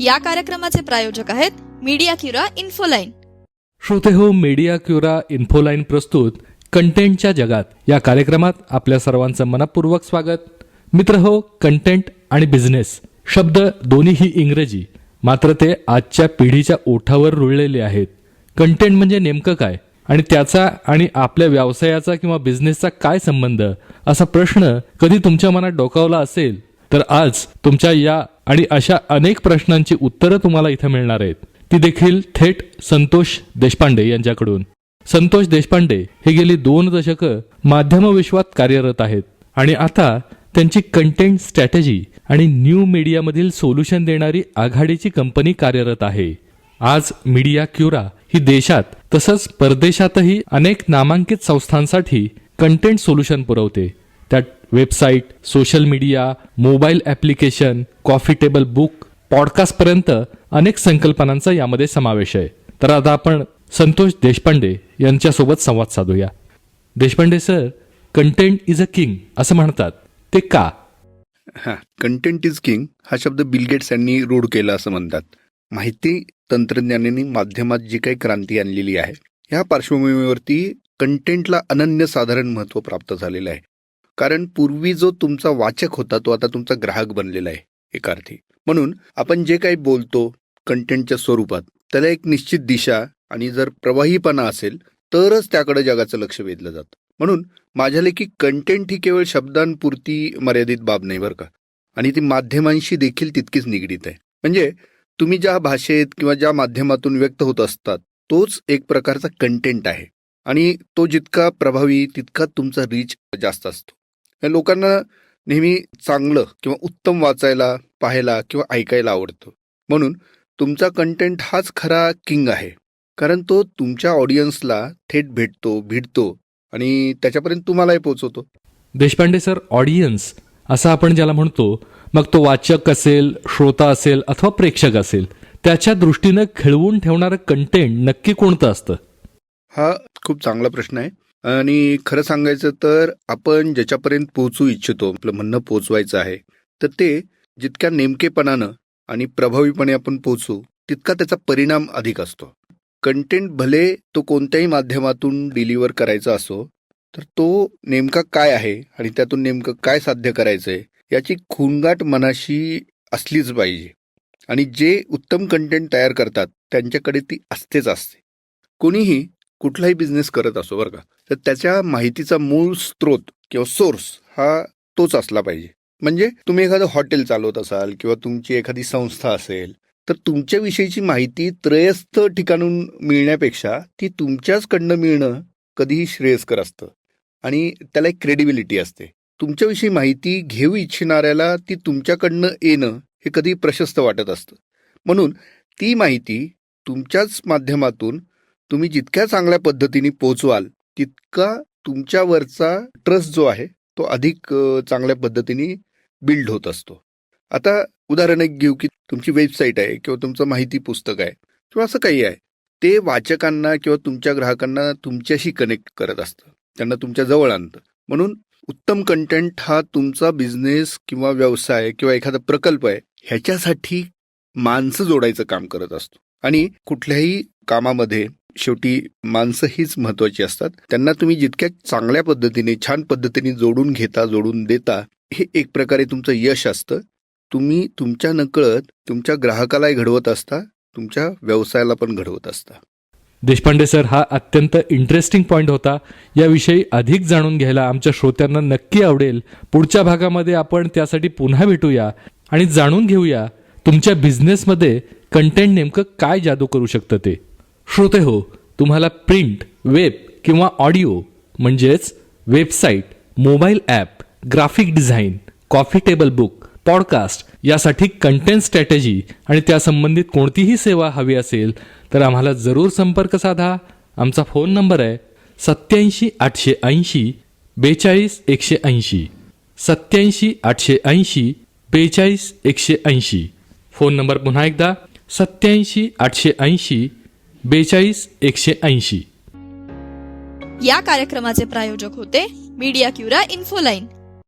या कार्यक्रमाचे प्रायोजक आहेत मीडिया क्युरा इन्फोलाईन. श्रोते हो मीडिया क्युरा इन्फोलाईन प्रस्तुत कंटेंटच्या जगात. या कार्यक्रमात आपल्या सर्वांचं मनपूर्वक स्वागत. मित्र हो कंटेंट आणि बिझनेस शब्द दोन्हीही इंग्रजी. मात्र ते आजच्या पिढीच्या ओठावर रुळलेले आहेत. कंटेंट म्हणजे नेमकं काय? आणि त्याचा आणि आपल्या व्यवसायाचा किंवा बिझनेसचा काय संबंध? असा प्रश्न कधी तुमच्या मनात डोकावला असेल तर आज तुमच्या या आणि अशा अनेक प्रश्नांची उत्तरं तुम्हाला इथं मिळणार आहेत. ती देखील थेट संतोष देशपांडे यांच्याकडून. संतोष देशपांडे हे गेली दोन दशकं माध्यम विश्वात कार्यरत आहेत. आणि आता त्यांची कंटेंट स्ट्रॅटेजी आणि न्यू मीडियामधील सोल्युशन देणारी आघाडीची कंपनी कार्यरत आहे. आज मीडिया क्युरा ही देशात तसंच परदेशातही अनेक नामांकित संस्थांसाठी कंटेंट सोल्युशन पुरवते. त्यात website social media mobile application coffee table book पॉडकास्टपर्यंत अनेक संकल्पनांचा यामध्ये समावेश आहे. तर आता आपण संतोष देशपांडे यांच्यासोबत संवाद साधूया. Deshpande sir content is a king असं म्हणतात. ते का? हा कंटेंट इज किंग हा शब्द बिलगेट्स यांनी रूढ केला असं म्हणतात. माहिती तंत्रज्ञानाने माध्यमात जी काही क्रांती आणलेली आहे ह्या पार्श्वभूमीवरती कंटेंटला अनन्यसाधारण महत्त्व प्राप्त झालेलं आहे. कारण पूर्वी जो तुमचा वाचक होता तो आता तुमचा ग्राहक बनलेला आहे एका अर्थी म्हणून आपण जे काही बोलतो कंटेंटच्या स्वरूपात त्याला एक निश्चित दिशा आणि जर प्रवाहीपणा असेल तरच त्याकडे जगाचं लक्ष वेधलं जातं. म्हणून माझ्या लेखी कंटेंट ही केवळ शब्दांपुरती मर्यादित बाब नाही बरं का. आणि ती माध्यमांशी देखील तितकीच निगडीत आहे. म्हणजे तुम्ही ज्या भाषेत किंवा ज्या माध्यमातून व्यक्त होत असतात तोच एक प्रकारचा कंटेंट आहे. आणि तो जितका प्रभावी तितका तुमचा रीच जास्त असतो. या लोकांना नेहमी चांगलं किंवा उत्तम वाचायला पाहायला किंवा ऐकायला आवडतं. म्हणून तुमचा कंटेंट हाच खरा किंग आहे. कारण तो तुमच्या ऑडियन्सला थेट भेटतो भिडतो आणि त्याच्यापर्यंत तुम्हालाही पोहोचवतो. देशपांडे सर ऑडियन्स असं आपण ज्याला म्हणतो मग तो वाचक असेल श्रोता असेल अथवा प्रेक्षक असेल त्याच्या दृष्टीनं खिळवून ठेवणारं कंटेंट नक्की कोणतं असतं? हा खूप चांगला प्रश्न आहे. आणि खरं सांगायचं तर आपण ज्याच्यापर्यंत पोहोचू इच्छितो आपलं म्हणणं पोहोचवायचं आहे तर ते जितक्या नेमकेपणानं आणि प्रभावीपणे आपण पोहोचू तितका त्याचा परिणाम अधिक असतो. कंटेंट भले तो कोणत्याही माध्यमातून डिलिव्हर करायचा असो तर तो नेमका काय आहे आणि त्यातून नेमकं काय साध्य करायचं आहे याची खूनगाट मनाशी असलीच पाहिजे. आणि जे उत्तम कंटेंट तयार करतात त्यांच्याकडे ती असतेच असते. कोणीही कुठलाही बिझनेस करत असो बरं का तर त्याच्या माहितीचा मूळ स्रोत किंवा सोर्स हा तोच असला पाहिजे. म्हणजे तुम्ही एखादं हॉटेल चालवत असाल किंवा तुमची एखादी संस्था असेल तर तुमच्याविषयीची माहिती त्रयस्थ ठिकाणून मिळण्यापेक्षा ती तुमच्याचकडनं मिळणं कधीही श्रेयस्कर असतं. आणि त्याला एक क्रेडिबिलिटी असते. तुमच्याविषयी माहिती घेऊ इच्छिणाऱ्याला ती तुमच्याकडनं येणं हे कधी प्रशस्त वाटत असतं. म्हणून ती माहिती तुमच्याच माध्यमातून तुम्ही जितक्या चांगल्या पद्धतीने पोचवाल तितका तुमच्यावरचा ट्रस्ट जो आहे तो अधिक चांगल्या पद्धतीने बिल्ड होत असतो. आता उदाहरण एक घेऊ की तुमची वेबसाईट आहे किंवा तुमचं माहिती पुस्तक आहे किंवा असं काही आहे ते वाचकांना किंवा तुमच्या ग्राहकांना तुमच्याशी कनेक्ट करत असतं त्यांना तुमच्या जवळ आणतं. म्हणून उत्तम कंटेंट हा तुमचा बिझनेस किंवा व्यवसाय किंवा एखादा प्रकल्प आहे ह्याच्यासाठी माणसं जोडायचं काम करत असतो. आणि कुठल्याही कामामध्ये शेवटी माणसं हीच महत्वाची असतात. त्यांना तुम्ही जितक्या चांगल्या पद्धतीने छान पद्धतीने जोडून घेता जोडून देता हे एक प्रकारे तुमचं यश असतं. तुम्ही तुमच्या नकळत तुमच्या ग्राहकालाही घडवत असता तुमच्या व्यवसायाला पण घडवत असता. देशपांडे सर हा अत्यंत इंटरेस्टिंग पॉईंट होता. याविषयी अधिक जाणून घ्यायला आमच्या श्रोत्यांना नक्की आवडेल. पुढच्या भागामध्ये आपण त्यासाठी पुन्हा भेटूया आणि जाणून घेऊया तुमच्या बिझनेसमध्ये कंटेंट नेमकं काय जादू करू शकतं ते? श्रोते हो तुम्हाला प्रिंट वेब किंवा ऑडिओ म्हणजेच website mobile app graphic design coffee table book podcast यासाठी कंटेंट स्ट्रॅटेजी आणि त्या संबंधित कोणतीही सेवा हवी असेल तर आम्हाला जरूर संपर्क साधा. आमचा फोन नंबर आहे सत्याऐंशी आठशे ऐंशी बेचाळीस एकशे ऐंशी. सत्याऐंशी आठशे ऐंशी बेचाळीस एकशे ऐंशी. फोन नंबर पुन्हा एकदा सत्याऐंशी आठशे ऐंशी बेचाळीस एकशे ऐंशी. या कार्यक्रमाचे प्रायोजक होते मीडिया क्युरा इन्फोलाईन.